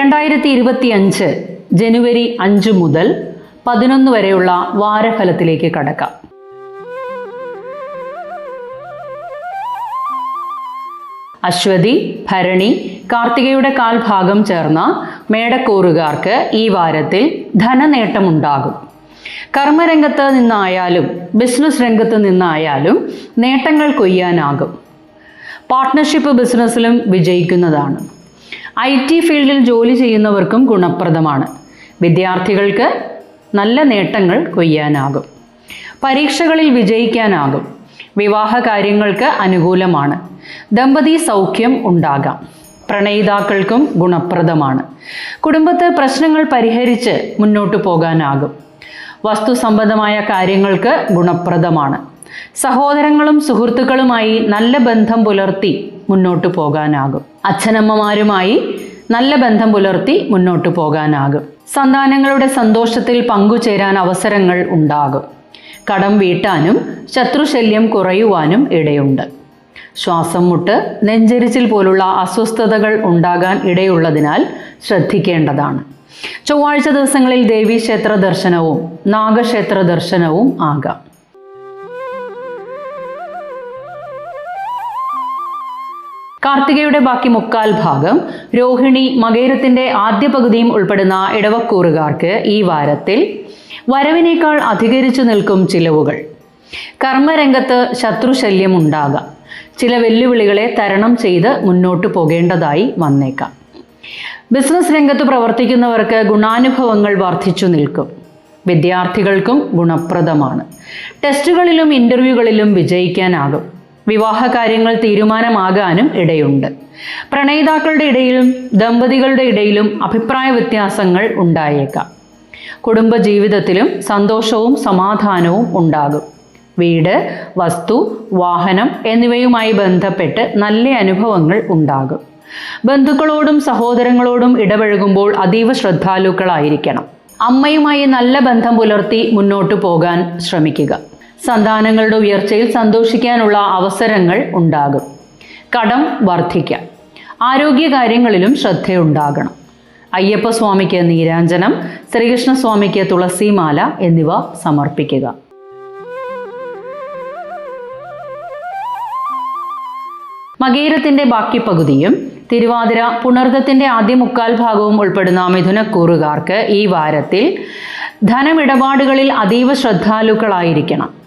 രണ്ടായിരത്തി ഇരുപത്തി അഞ്ച് ജനുവരി അഞ്ച് മുതൽ പതിനൊന്ന് വരെയുള്ള വാരഫലത്തിലേക്ക് കടക്കാം. അശ്വതി ഭരണി കാർത്തികയുടെ കാൽഭാഗം ചേർന്ന മേടക്കൂറുകാർക്ക് ഈ വാരത്തിൽ ധനനേട്ടമുണ്ടാകും. കർമ്മരംഗത്ത് നിന്നായാലും ബിസിനസ് രംഗത്ത് നിന്നായാലും നേട്ടങ്ങൾ കൊയ്യാനാകും. പാർട്ട്ണർഷിപ്പ് ബിസിനസ്സിലും വിജയിക്കുന്നതാണ്. ഐ ടി ഫീൽഡിൽ ജോലി ചെയ്യുന്നവർക്കും ഗുണപ്രദമാണ്. വിദ്യാർത്ഥികൾക്ക് നല്ല നേട്ടങ്ങൾ കൊയ്യാനാകും. പരീക്ഷകളിൽ വിജയിക്കാനാകും. വിവാഹ കാര്യങ്ങൾക്ക് അനുകൂലമാണ്. ദമ്പതി സൗഖ്യം ഉണ്ടാകാം. പ്രണയിതാക്കൾക്കും ഗുണപ്രദമാണ്. കുടുംബത്തെ പ്രശ്നങ്ങൾ പരിഹരിച്ച് മുന്നോട്ടു പോകാനാകും. വസ്തു സംബന്ധമായ കാര്യങ്ങൾക്ക് ഗുണപ്രദമാണ്. സഹോദരങ്ങളും സുഹൃത്തുക്കളുമായി നല്ല ബന്ധം പുലർത്തി മുന്നോട്ട് പോകാനാകും. അച്ഛനമ്മമാരുമായി നല്ല ബന്ധം പുലർത്തി മുന്നോട്ട് പോകാനാകും. സന്താനങ്ങളുടെ സന്തോഷത്തിൽ പങ്കുചേരാൻ അവസരങ്ങൾ ഉണ്ടാകും. കടം വീട്ടാനും ശത്രുശല്യം കുറയുവാനും ഇടയുണ്ട്. ശ്വാസം മുട്ട് നെഞ്ചരിച്ചിൽ പോലുള്ള അസ്വസ്ഥതകൾ ഉണ്ടാകാൻ ഇടയുള്ളതിനാൽ ശ്രദ്ധിക്കേണ്ടതാണ്. ചൊവ്വാഴ്ച ദിവസങ്ങളിൽ ദേവീക്ഷേത്ര ദർശനവും നാഗക്ഷേത്ര ദർശനവും ആകാം. കാർത്തികയുടെ ബാക്കി മുക്കാൽ ഭാഗം രോഹിണി മകേരത്തിന്റെ ആദ്യ പകുതിയും ഉൾപ്പെടുന്ന ഇടവക്കൂറുകാർക്ക് ഈ വാരത്തിൽ വരവിനേക്കാൾ അധികരിച്ചു നിൽക്കും ചിലവുകൾ. കർമ്മരംഗത്ത് ശത്രുശല്യം ഉണ്ടാകാം ചില വെല്ലുവിളികളെ തരണം ചെയ്ത് മുന്നോട്ട് പോകേണ്ടതായി വന്നേക്കാം. ബിസിനസ് രംഗത്ത് പ്രവർത്തിക്കുന്നവർക്ക് ഗുണാനുഭവങ്ങൾ വർദ്ധിച്ചു നിൽക്കും. വിദ്യാർത്ഥികൾക്കും ഗുണപ്രദമാണ്. ടെസ്റ്റുകളിലും ഇന്റർവ്യൂകളിലും വിജയിക്കാനാകും. വിവാഹ കാര്യങ്ങൾ തീരുമാനമാകാനും ഇടയുണ്ട്. പ്രണയിതാക്കളുടെ ഇടയിലും ദമ്പതികളുടെ ഇടയിലും അഭിപ്രായ വ്യത്യാസങ്ങൾ ഉണ്ടായേക്കാം. കുടുംബജീവിതത്തിലും സന്തോഷവും സമാധാനവും ഉണ്ടാകും. വീട് വസ്തു വാഹനം എന്നിവയുമായി ബന്ധപ്പെട്ട് നല്ല അനുഭവങ്ങൾ ഉണ്ടാകും. ബന്ധുക്കളോടും സഹോദരങ്ങളോടും ഇടപഴകുമ്പോൾ അതീവ ശ്രദ്ധാലുക്കളായിരിക്കണം. അമ്മയുമായി നല്ല ബന്ധം പുലർത്തി മുന്നോട്ടു പോകാൻ ശ്രമിക്കുക. സന്താനങ്ങളുടെ ഉയർച്ചയിൽ സന്തോഷിക്കാനുള്ള അവസരങ്ങൾ ഉണ്ടാകും. കടം വർദ്ധിക്കാം. ആരോഗ്യകാര്യങ്ങളിലും ശ്രദ്ധയുണ്ടാകണം. അയ്യപ്പ അയ്യപ്പസ്വാമിക്ക് നീരാഞ്ജനം ശ്രീകൃഷ്ണസ്വാമിക്ക് തുളസിമാല എന്നിവ സമർപ്പിക്കുക. മകേരത്തിന്റെ ബാക്കി പകുതിയും തിരുവാതിര പുണർദത്തിന്റെ ആദ്യ മുക്കാൽ ഭാഗവും ഉൾപ്പെടുന്ന മിഥുനക്കൂറുകാർക്ക് ഈ വാരത്തിൽ ധനമിടപാടുകളിൽ അതീവ ശ്രദ്ധാലുക്കളായിരിക്കണം.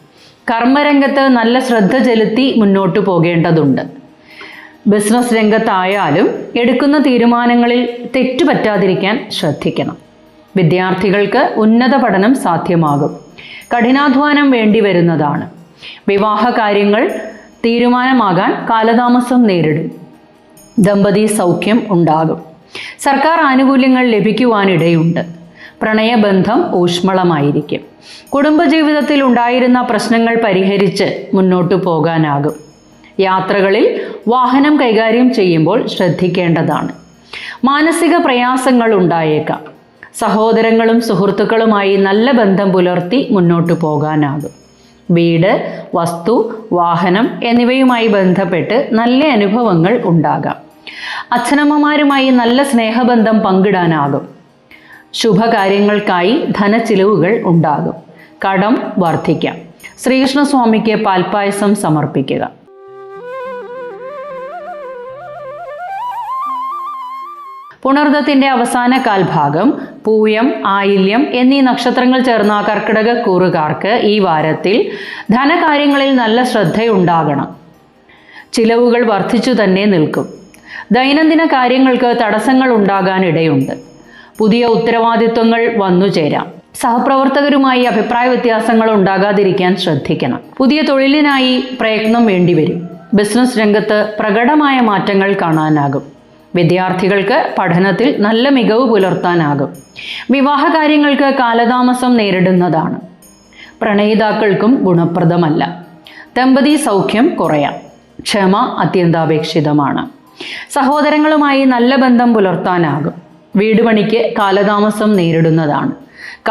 കർമ്മരംഗത്ത് നല്ല ശ്രദ്ധ ചെലുത്തി മുന്നോട്ട് പോകേണ്ടതുണ്ട്. ബിസിനസ് രംഗത്തായാലും എടുക്കുന്ന തീരുമാനങ്ങളിൽ തെറ്റുപറ്റാതിരിക്കാൻ ശ്രദ്ധിക്കണം. വിദ്യാർത്ഥികൾക്ക് ഉന്നത പഠനം സാധ്യമാകും. കഠിനാധ്വാനം വേണ്ടി വരുന്നതാണ്. വിവാഹ കാര്യങ്ങൾ തീരുമാനമാകാൻ കാലതാമസം നേരിടും. ദമ്പതി സൗഖ്യം ഉണ്ടാകും. സർക്കാർ ആനുകൂല്യങ്ങൾ ലഭിക്കുവാനിടയുണ്ട്. പ്രണയബന്ധം ഊഷ്മളമായിരിക്കും. കുടുംബജീവിതത്തിൽ ഉണ്ടായിരുന്ന പ്രശ്നങ്ങൾ പരിഹരിച്ച് മുന്നോട്ടു പോകാനാകും. യാത്രകളിൽ വാഹനം കൈകാര്യം ചെയ്യുമ്പോൾ ശ്രദ്ധിക്കേണ്ടതാണ്. മാനസിക പ്രയാസങ്ങൾ ഉണ്ടായേക്കാം. സഹോദരങ്ങളും സുഹൃത്തുക്കളുമായി നല്ല ബന്ധം പുലർത്തി മുന്നോട്ടു പോകാനാകും. വീട് വസ്തു വാഹനം എന്നിവയുമായി ബന്ധപ്പെട്ട് നല്ല അനുഭവങ്ങൾ ഉണ്ടാകാം. അച്ഛനമ്മമാരുമായി നല്ല സ്നേഹബന്ധം പങ്കിടാനാകും. ശുഭകാര്യങ്ങൾക്കായി ധനച്ചിലവുകൾ ഉണ്ടാകും. കടം വർദ്ധിക്കാം. ശ്രീകൃഷ്ണസ്വാമിക്ക് പാൽപ്പായസം സമർപ്പിക്കുക. പുണർദത്തിന്റെ അവസാന കാൽഭാഗം പൂയം ആയില്യം എന്നീ നക്ഷത്രങ്ങൾ ചേർന്ന കർക്കിടക കൂറുകാർക്ക് ഈ വാരത്തിൽ ധനകാര്യങ്ങളിൽ നല്ല ശ്രദ്ധയുണ്ടാകണം. ചിലവുകൾ വർദ്ധിച്ചു തന്നെ നിൽക്കും. ദൈനംദിന കാര്യങ്ങൾക്ക് തടസ്സങ്ങൾ ഉണ്ടാകാൻ ഇടയുണ്ട് പുതിയ ഉത്തരവാദിത്വങ്ങൾ വന്നു ചേരാം. സഹപ്രവർത്തകരുമായി അഭിപ്രായ വ്യത്യാസങ്ങൾ ഉണ്ടാകാതിരിക്കാൻ ശ്രദ്ധിക്കണം. പുതിയ തൊഴിലിനായി പ്രയത്നം വേണ്ടിവരും. ബിസിനസ് രംഗത്ത് പ്രകടമായ മാറ്റങ്ങൾ കാണാനാകും. വിദ്യാർത്ഥികൾക്ക് പഠനത്തിൽ നല്ല മികവ് പുലർത്താനാകും. വിവാഹ കാര്യങ്ങൾക്ക് കാലതാമസം നേരിടുന്നതാണ്. പ്രണയിതാക്കൾക്കും ഗുണപ്രദമല്ല. ദമ്പതി സൗഖ്യം കുറയാം. ക്ഷമ അത്യന്താപേക്ഷിതമാണ്. സഹോദരങ്ങളുമായി നല്ല ബന്ധം പുലർത്താനാകും. വീട് പണിക്ക് കാലതാമസം നേരിടുന്നതാണ്.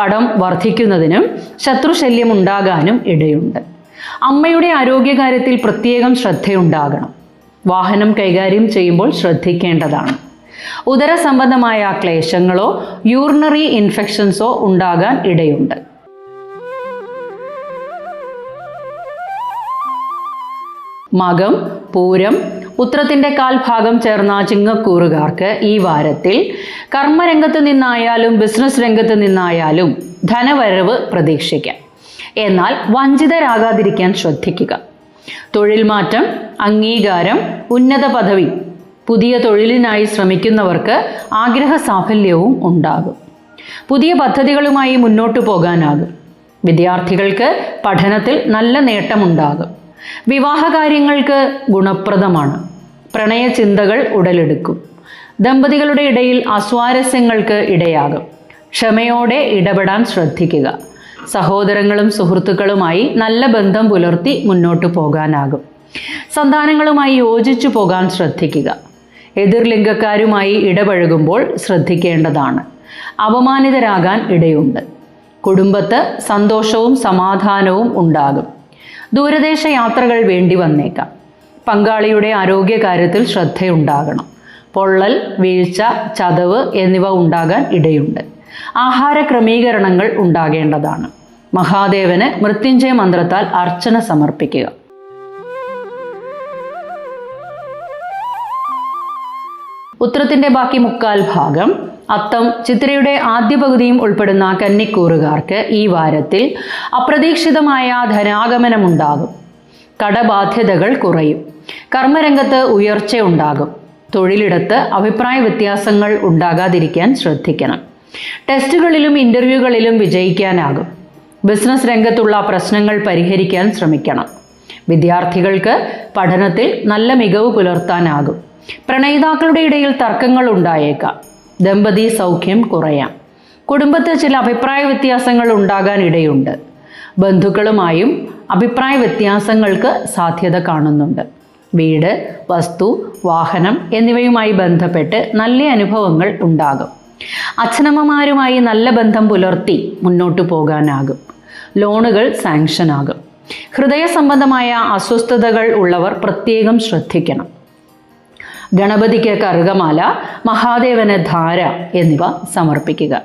കടം വർദ്ധിക്കുന്നതിനും ശത്രുശല്യം ഉണ്ടാകാനും ഇടയുണ്ട്. അമ്മയുടെ ആരോഗ്യകാര്യത്തിൽ പ്രത്യേകം ശ്രദ്ധയുണ്ടാകണം. വാഹനം കൈകാര്യം ചെയ്യുമ്പോൾ ശ്രദ്ധിക്കേണ്ടതാണ്. ഉദര സംബന്ധമായ ക്ലേശങ്ങളോ യൂറിനറി ഇൻഫെക്ഷൻസോ ഉണ്ടാകാൻ ഇടയുണ്ട്. മകം പൂരം ഉത്രത്തിന്റെ കാൽഭാഗം ചേർന്ന ചിങ്ങക്കൂറുകാർക്ക് ഈ വാരത്തിൽ കർമ്മരംഗത്ത് നിന്നായാലും ബിസിനസ് രംഗത്ത് നിന്നായാലും ധനവരവ് പ്രതീക്ഷിക്കാം. എന്നാൽ വഞ്ചിതരാകാതിരിക്കാൻ ശ്രദ്ധിക്കുക. തൊഴിൽ മാറ്റം അംഗീകാരം ഉന്നത പദവി പുതിയ തൊഴിലിനായി ശ്രമിക്കുന്നവർക്ക് ആഗ്രഹ സാഫല്യവും ഉണ്ടാകും. പുതിയ പദ്ധതികളുമായി മുന്നോട്ടു പോകാനാകും. വിദ്യാർത്ഥികൾക്ക് പഠനത്തിൽ നല്ല നേട്ടമുണ്ടാകും. വിവാഹകാര്യങ്ങൾക്ക് ഗുണപ്രദമാണ്. പ്രണയ ചിന്തകൾ ഉടലെടുക്കും. ദമ്പതികളുടെ ഇടയിൽ അസ്വാരസ്യങ്ങൾക്ക് ഇടയാകും. ക്ഷമയോടെ ഇടപെടാൻ ശ്രദ്ധിക്കുക. സഹോദരങ്ങളും സുഹൃത്തുക്കളുമായി നല്ല ബന്ധം പുലർത്തി മുന്നോട്ട് പോകാനാകും. സന്താനങ്ങളുമായി യോജിച്ചു പോകാൻ ശ്രദ്ധിക്കുക. എതിർലിംഗക്കാരുമായി ഇടപഴകുമ്പോൾ ശ്രദ്ധിക്കേണ്ടതാണ്. അപമാനിതരാകാൻ ഇടയുണ്ട്. കുടുംബത്ത് സന്തോഷവും സമാധാനവും ഉണ്ടാകും. ദൂരദേശ യാത്രകൾ വേണ്ടി വന്നേക്കാം. പങ്കാളിയുടെ ആരോഗ്യകാര്യത്തിൽ ശ്രദ്ധയുണ്ടാകണം. പൊള്ളൽ വീഴ്ച ചതവ് എന്നിവ ഉണ്ടാകാൻ ഇടയുണ്ട്. ആഹാര ക്രമീകരണങ്ങൾ ഉണ്ടാകേണ്ടതാണ്. മഹാദേവന് മൃത്യുഞ്ജയ മന്ത്രത്താൽ അർച്ചന സമർപ്പിക്കുക. ഉത്രത്തിന്റെ ബാക്കി മുക്കാൽ ഭാഗം അത്തം ചിത്രയുടെ ആദ്യ പകുതിയും ഉൾപ്പെടുന്ന കന്നിക്കൂറുകാർക്ക് ഈ വാരത്തിൽ അപ്രതീക്ഷിതമായ ധനാഗമനമുണ്ടാകും. കടബാധ്യതകൾ കുറയും. കർമ്മരംഗത്ത് ഉയർച്ച ഉണ്ടാകും. തൊഴിലിടത്ത് അഭിപ്രായ വ്യത്യാസങ്ങൾ ഉണ്ടാകാതിരിക്കാൻ ശ്രദ്ധിക്കണം. ടെസ്റ്റുകളിലും ഇന്റർവ്യൂകളിലും വിജയിക്കാനാകും. ബിസിനസ് രംഗത്തുള്ള പ്രശ്നങ്ങൾ പരിഹരിക്കാൻ ശ്രമിക്കണം. വിദ്യാർത്ഥികൾക്ക് പഠനത്തിൽ നല്ല മികവ് പുലർത്താനാകും. പ്രണയിതാക്കളുടെ ഇടയിൽ തർക്കങ്ങൾ ഉണ്ടായേക്കാം. ദമ്പതി സൗഖ്യം കുറയാം. കുടുംബത്തിൽ ചില അഭിപ്രായ വ്യത്യാസങ്ങൾ ഉണ്ടാകാൻ ഇടയുണ്ട് ബന്ധുക്കളുമായും അഭിപ്രായ വ്യത്യാസങ്ങൾക്ക് സാധ്യത കാണുന്നുണ്ട്. വീട് വസ്തു വാഹനം എന്നിവയുമായി ബന്ധപ്പെട്ട് നല്ല അനുഭവങ്ങൾ ഉണ്ടാകും. അച്ഛനമ്മമാരുമായി നല്ല ബന്ധം പുലർത്തി മുന്നോട്ടു പോകാനാകും. ലോണുകൾ സാങ്ഷൻ ആകും. ഹൃദയ സംബന്ധമായ അസ്വസ്ഥതകൾ ഉള്ളവർ പ്രത്യേകം ശ്രദ്ധിക്കണം. ഗണപതിക്ക് കറുകമാല മഹാദേവന് ധാര എന്നിവ സമർപ്പിക്കുക.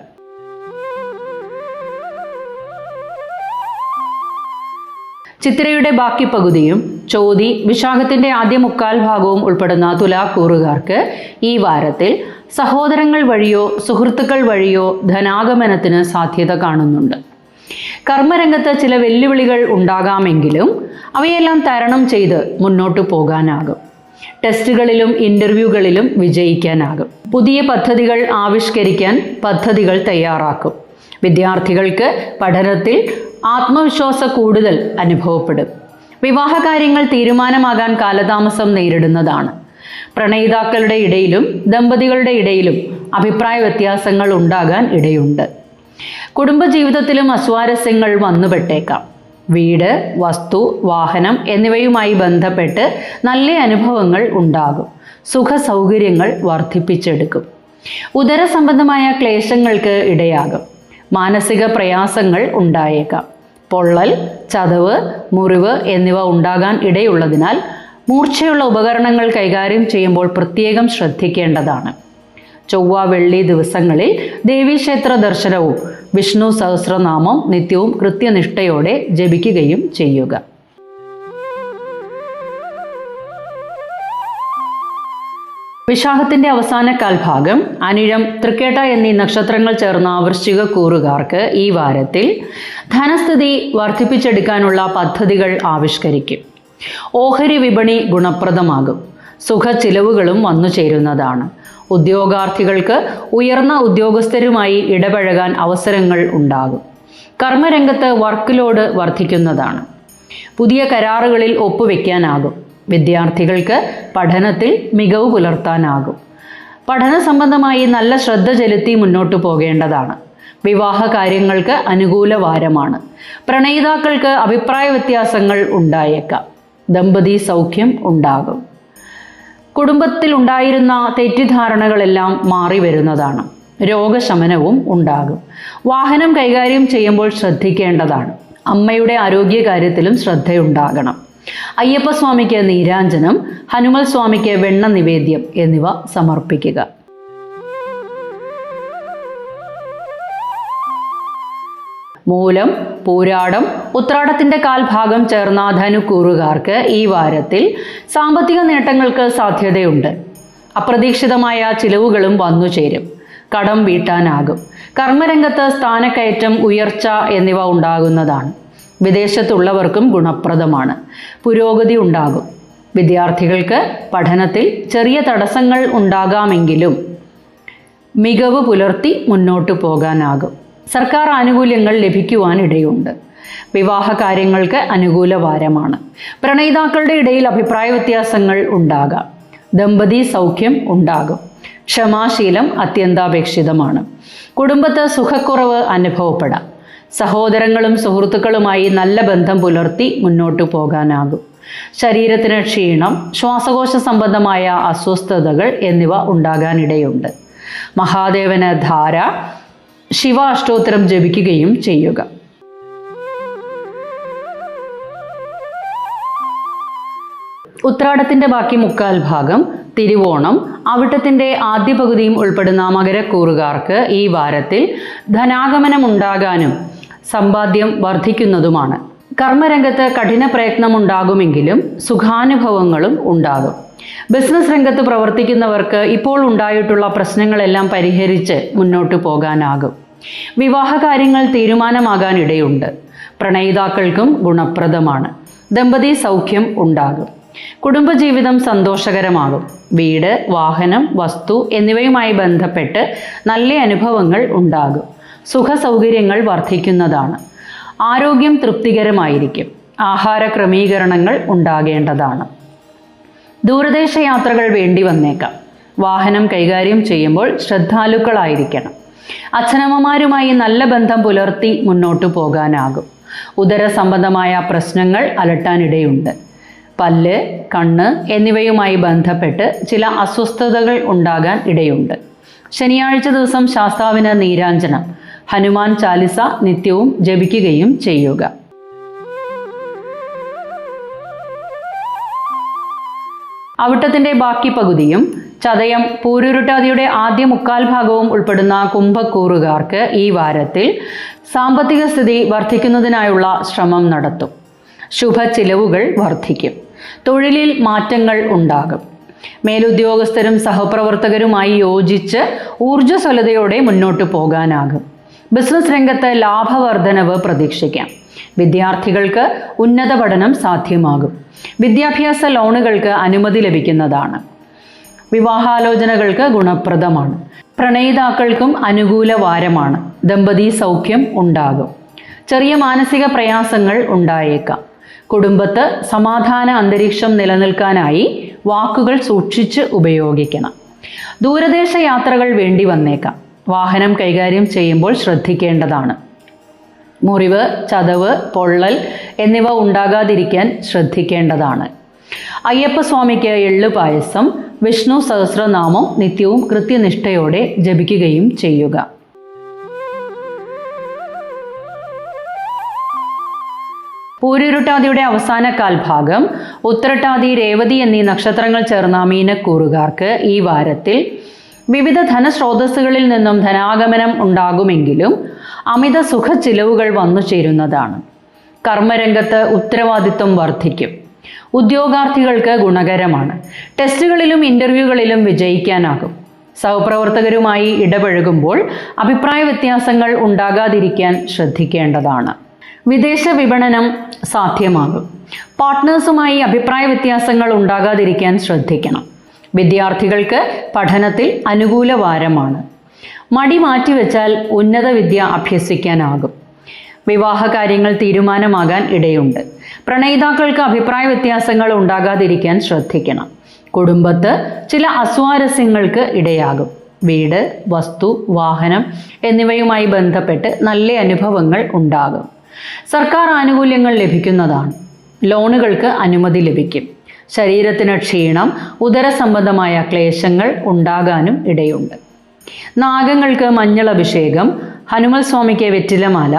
ചിത്രയുടെ ബാക്കി പകുതിയും ചോതി വിശാഖത്തിന്റെ ആദ്യ മുക്കാൽ ഭാഗവും ഉൾപ്പെടുന്ന തുലാക്കൂറുകാർക്ക് ഈ വാരത്തിൽ സഹോദരങ്ങൾ വഴിയോ സുഹൃത്തുക്കൾ വഴിയോ ധനാഗമനത്തിന് സാധ്യത കാണുന്നുണ്ട്. കർമ്മരംഗത്ത് ചില വെല്ലുവിളികൾ ഉണ്ടാകാമെങ്കിലും അവയെല്ലാം തരണം ചെയ്ത് മുന്നോട്ടു പോകാനാകും. ടെസ്റ്റുകളിലും ഇന്റർവ്യൂകളിലും വിജയിക്കാനാകും. പുതിയ പദ്ധതികൾ ആവിഷ്കരിക്കാൻ പദ്ധതികൾ തയ്യാറാക്കും. വിദ്യാർത്ഥികൾക്ക് പഠനത്തിൽ ആത്മവിശ്വാസ കൂടുതൽ അനുഭവപ്പെടും. വിവാഹകാര്യങ്ങൾ തീരുമാനമാകാൻ കാലതാമസം നേരിടുന്നതാണ്. പ്രണയിതാക്കളുടെ ഇടയിലും ദമ്പതികളുടെ ഇടയിലും അഭിപ്രായ വ്യത്യാസങ്ങൾ ഉണ്ടാകാൻ ഇടയുണ്ട്. കുടുംബജീവിതത്തിലും അസ്വാരസ്യങ്ങൾ വന്നുപെട്ടേക്കാം. വീട് വസ്തു വാഹനം എന്നിവയുമായി ബന്ധപ്പെട്ട് നല്ല അനുഭവങ്ങൾ ഉണ്ടാകും. സുഖ സൗകര്യങ്ങൾ വർദ്ധിപ്പിച്ചെടുക്കും. ഉദര സംബന്ധമായ ക്ലേശങ്ങൾക്ക് ഇടയാകും. മാനസിക പ്രയാസങ്ങൾ ഉണ്ടായേക്കാം. പൊള്ളൽ ചതവ് മുറിവ് എന്നിവ ഉണ്ടാകാൻ ഇടയുള്ളതിനാൽ മൂർച്ചയുള്ള ഉപകരണങ്ങൾ കൈകാര്യം ചെയ്യുമ്പോൾ പ്രത്യേകം ശ്രദ്ധിക്കേണ്ടതാണ്. ചൊവ്വ വെള്ളി ദിവസങ്ങളിൽ ദേവീക്ഷേത്ര ദർശനവും വിഷ്ണു സഹസ്രനാമം നിത്യവും കൃത്യനിഷ്ഠയോടെ ജപിക്കുകയും ചെയ്യുക. വിശാഖത്തിന്റെ അവസാന കാൽഭാഗം അനിഴം തൃക്കേട്ട എന്നീ നക്ഷത്രങ്ങൾ ചേർന്ന വൃശ്ചിക കൂറുകാർക്ക് ഈ വാരത്തിൽ ധനസ്ഥിതി വർദ്ധിപ്പിച്ചെടുക്കാനുള്ള പദ്ധതികൾ ആവിഷ്കരിക്കും. ഓഹരി വിപണി ഗുണപ്രദമാകും. സുഖ ചിലവുകളും വന്നു ചേരുന്നതാണ് ഉദ്യോഗാർത്ഥികൾക്ക് ഉയർന്ന ഉദ്യോഗസ്ഥരുമായി ഇടപഴകാൻ അവസരങ്ങൾ ഉണ്ടാകും. കർമ്മരംഗത്ത് വർക്ക് ലോഡ് വർദ്ധിക്കുന്നതാണ്. പുതിയ കരാറുകളിൽ ഒപ്പുവെക്കാനാകും. വിദ്യാർത്ഥികൾക്ക് പഠനത്തിൽ മികവ് പുലർത്താനാകും. പഠന സംബന്ധമായി നല്ല ശ്രദ്ധ ചെലുത്തി മുന്നോട്ടു പോകേണ്ടതാണ്. വിവാഹ കാര്യങ്ങൾക്ക് അനുകൂല വാരമാണ്. പ്രണയിതാക്കൾക്ക് അഭിപ്രായ വ്യത്യാസങ്ങൾ ഉണ്ടായേക്കാം. ദമ്പതി സൗഖ്യം ഉണ്ടാകും. കുടുംബത്തിൽ ഉണ്ടായിരുന്ന തെറ്റിദ്ധാരണകളെല്ലാം മാറി വരുന്നതാണ്. രോഗശമനവും ഉണ്ടാകും. വാഹനം കൈകാര്യം ചെയ്യുമ്പോൾ ശ്രദ്ധിക്കേണ്ടതാണ്. അമ്മയുടെ ആരോഗ്യകാര്യത്തിലും ശ്രദ്ധയുണ്ടാകണം. അയ്യപ്പസ്വാമിക്ക് നീരാഞ്ജനം ഹനുമൽ സ്വാമിക്ക് വെണ്ണ നിവേദ്യം എന്നിവ സമർപ്പിക്കുക. മൂലം പൂരാടം ഉത്രാടത്തിന്റെ കാൽഭാഗം ചേർന്ന ധനുക്കൂറുകാർക്ക് ഈ വാരത്തിൽ സാമ്പത്തിക നേട്ടങ്ങൾക്ക് സാധ്യതയുണ്ട്. അപ്രതീക്ഷിതമായ ചിലവുകളും വന്നു ചേരും. കടം വീട്ടാനാകും. കർമ്മരംഗത്ത് സ്ഥാനക്കയറ്റം ഉയർച്ച എന്നിവ ഉണ്ടാകുന്നതാണ്. വിദേശത്തുള്ളവർക്കും ഗുണപ്രദമാണ്. പുരോഗതി ഉണ്ടാകും. വിദ്യാർത്ഥികൾക്ക് പഠനത്തിൽ ചെറിയ തടസ്സങ്ങൾ ഉണ്ടാകാമെങ്കിലും മികവ് പുലർത്തി മുന്നോട്ടു പോകാനാകും. സർക്കാർ ആനുകൂല്യങ്ങൾ ലഭിക്കുവാനിടയുണ്ട്. വിവാഹ കാര്യങ്ങൾക്ക് അനുകൂല വാരമാണ്. പ്രണയിതാക്കളുടെ ഇടയിൽ അഭിപ്രായ വ്യത്യാസങ്ങൾ ഉണ്ടാകാം. ദമ്പതി സൗഖ്യം ഉണ്ടാകും. ക്ഷമാശീലം അത്യന്താപേക്ഷിതമാണ്. കുടുംബത്ത് സുഖക്കുറവ് അനുഭവപ്പെടാം. സഹോദരങ്ങളും സുഹൃത്തുക്കളുമായി നല്ല ബന്ധം പുലർത്തി മുന്നോട്ടു പോകാനാകും. ശരീരത്തിന് ക്ഷീണം ശ്വാസകോശ സംബന്ധമായ അസ്വസ്ഥതകൾ എന്നിവ ഉണ്ടാകാനിടയുണ്ട്. മഹാദേവന് ധാര ശിവ അഷ്ടോത്തരം ജപിക്കുകയും ചെയ്യുക. ഉത്രാടത്തിന്റെ ബാക്കി മുക്കാൽ ഭാഗം തിരുവോണം. അവിട്ടത്തിന്റെ ആദ്യ പകുതിയും ഉൾപ്പെടുന്ന മകരക്കൂറുകാർക്ക് ഈ വാരത്തിൽ ധനാഗമനം ഉണ്ടാകാനും സമ്പാദ്യം വർദ്ധിക്കുന്നതുമാണ്. കർമ്മരംഗത്ത് കഠിന പ്രയത്നം ഉണ്ടാകുമെങ്കിലും സുഖാനുഭവങ്ങളും ഉണ്ടാകും. ബിസിനസ് രംഗത്ത് പ്രവർത്തിക്കുന്നവർക്ക് ഇപ്പോൾ ഉണ്ടായിട്ടുള്ള പ്രശ്നങ്ങളെല്ലാം പരിഹരിച്ച് മുന്നോട്ടു പോകാനാകും. വിവാഹ കാര്യങ്ങൾ തീരുമാനമാകാനിടയുണ്ട്. പ്രണയിതാക്കൾക്കും ഗുണപ്രദമാണ്. ദമ്പതി സൗഖ്യം ഉണ്ടാകും. കുടുംബജീവിതം സന്തോഷകരമാകും. വീട് വാഹനം വസ്തു എന്നിവയുമായി ബന്ധപ്പെട്ട് നല്ല അനുഭവങ്ങൾ ഉണ്ടാകും. സുഖ സൗകര്യങ്ങൾ വർദ്ധിക്കുന്നതാണ്. ആരോഗ്യം തൃപ്തികരമായിരിക്കും. ആഹാര ക്രമീകരണങ്ങൾ ഉണ്ടാകേണ്ടതാണ്. ദൂരദേശ യാത്രകൾ വേണ്ടി വന്നേക്കാം. വാഹനം കൈകാര്യം ചെയ്യുമ്പോൾ ശ്രദ്ധാലുക്കളായിരിക്കണം. അച്ഛനമ്മമാരുമായി നല്ല ബന്ധം പുലർത്തി മുന്നോട്ടു പോകാനാകും. ഉദര സംബന്ധമായ പ്രശ്നങ്ങൾ അലട്ടാനിടയുണ്ട്. പല്ല് കണ്ണ് എന്നിവയുമായി ബന്ധപ്പെട്ട് ചില അസ്വസ്ഥതകൾ ഉണ്ടാകാൻ ഇടയുണ്ട്. ശനിയാഴ്ച ദിവസം ശാസ്താവിന് നീരാഞ്ജനം. ഹനുമാൻ ചാലിസ നിത്യവും ജപിക്കുകയും ചെയ്യുക. അവിട്ടത്തിന്റെ ബാക്കി പകുതിയും ചതയം പൂരുരുട്ടാതിയുടെ ആദ്യ മുക്കാൽ ഭാഗവും ഉൾപ്പെടുന്ന കുംഭക്കൂറുകാർക്ക് ഈ വാരത്തിൽ സാമ്പത്തിക സ്ഥിതി വർദ്ധിക്കുന്നതിനായുള്ള ശ്രമം നടത്തും. ശുഭ ചിലവുകൾ വർദ്ധിക്കും. തൊഴിലിൽ മാറ്റങ്ങൾ ഉണ്ടാകും. മേലുദ്യോഗസ്ഥരും സഹപ്രവർത്തകരുമായി യോജിച്ച് ഊർജസ്വലതയോടെ മുന്നോട്ടു പോകാനാകും. ബിസിനസ് രംഗത്ത് ലാഭവർദ്ധനവ് പ്രതീക്ഷിക്കാം. വിദ്യാർത്ഥികൾക്ക് ഉന്നത പഠനം സാധ്യമാകും. വിദ്യാഭ്യാസ ലോണുകൾക്ക് അനുമതി ലഭിക്കുന്നതാണ്. വിവാഹാലോചനകൾക്ക് ഗുണപ്രദമാണ്. പ്രണയിതാക്കൾക്കും അനുകൂല വാരമാണ്. ദമ്പതി സൗഖ്യം ഉണ്ടാകും. ചെറിയ മാനസിക പ്രയാസങ്ങൾ ഉണ്ടായേക്കാം. കുടുംബത്ത് സമാധാന അന്തരീക്ഷം നിലനിൽക്കാനായി വാക്കുകൾ സൂക്ഷിച്ച് ഉപയോഗിക്കണം. ദൂരദേശ യാത്രകൾ വേണ്ടി വന്നേക്കാം. വാഹനം കൈകാര്യം ചെയ്യുമ്പോൾ ശ്രദ്ധിക്കേണ്ടതാണ്. മുറിവ് ചതവ് പൊള്ളൽ എന്നിവ ഉണ്ടാകാതിരിക്കാൻ ശ്രദ്ധിക്കേണ്ടതാണ്. അയ്യപ്പസ്വാമിക്ക് എള്ളു പായസം വിഷ്ണു സഹസ്രനാമം നിത്യവും കൃത്യനിഷ്ഠയോടെ ജപിക്കുകയും ചെയ്യുക. പൂരുരുട്ടാതിയുടെ അവസാന കാൽഭാഗം ഉത്തരട്ടാതി രേവതി എന്നീ നക്ഷത്രങ്ങൾ ചേർന്ന മീനക്കൂറുകാർക്ക് ഈ വാരത്തിൽ വിവിധ ധനസ്രോതസ്സുകളിൽ നിന്നും ധനാഗമനം ഉണ്ടാകുമെങ്കിലും അമിത സുഖ ചിലവുകൾ വന്നു ചേരുന്നതാണ്. കർമ്മരംഗത്ത് ഉത്തരവാദിത്വം വർദ്ധിക്കും. ഉദ്യോഗാർത്ഥികൾക്ക് ഗുണകരമാണ്. ടെസ്റ്റുകളിലും ഇന്റർവ്യൂകളിലും വിജയിക്കാനാകും. സഹപ്രവർത്തകരുമായി ഇടപഴകുമ്പോൾ അഭിപ്രായ വ്യത്യാസങ്ങൾ ഉണ്ടാകാതിരിക്കാൻ ശ്രദ്ധിക്കേണ്ടതാണ്. വിദേശ വിപണനം സാധ്യമാകും. പാർട്ട്നേഴ്സുമായി അഭിപ്രായ വ്യത്യാസങ്ങൾ ഉണ്ടാകാതിരിക്കാൻ ശ്രദ്ധിക്കണം. വിദ്യാർത്ഥികൾക്ക് പഠനത്തിൽ അനുകൂല വാരമാണ് മടി മാറ്റിവെച്ചാൽ ഉന്നത വിദ്യ അഭ്യസിക്കാനാകും. വിവാഹ കാര്യങ്ങൾ തീരുമാനമാകാൻ ഇടയുണ്ട്. പ്രണയിതാക്കൾക്ക് അഭിപ്രായ വ്യത്യാസങ്ങൾ ഉണ്ടാകാതിരിക്കാൻ ശ്രദ്ധിക്കണം. കുടുംബത്ത് ചില അസ്വാരസ്യങ്ങൾക്ക് ഇടയാകും. വീട് വസ്തു വാഹനം എന്നിവയുമായി ബന്ധപ്പെട്ട് നല്ല അനുഭവങ്ങൾ ഉണ്ടാകും. സർക്കാർ ആനുകൂല്യങ്ങൾ ലഭിക്കുന്നതാണ്. ലോണുകൾക്ക് അനുമതി ലഭിക്കും. ശരീരത്തിന് ക്ഷീണം ഉദരസംബന്ധമായ ക്ലേശങ്ങൾ ഉണ്ടാകാനും ഇടയുണ്ട്. നാഗങ്ങൾക്ക് മഞ്ഞൾ അഭിഷേകം ഹനുമൽ സ്വാമിക്ക് വെറ്റിലമാല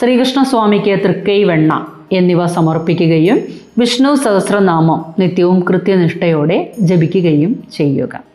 ശ്രീകൃഷ്ണസ്വാമിക്ക് തൃക്കൈ വെണ്ണ എന്നിവ സമർപ്പിക്കുകയും വിഷ്ണു സഹസ്രനാമം നിത്യവും കൃത്യനിഷ്ഠയോടെ ജപിക്കുകയും ചെയ്യുക.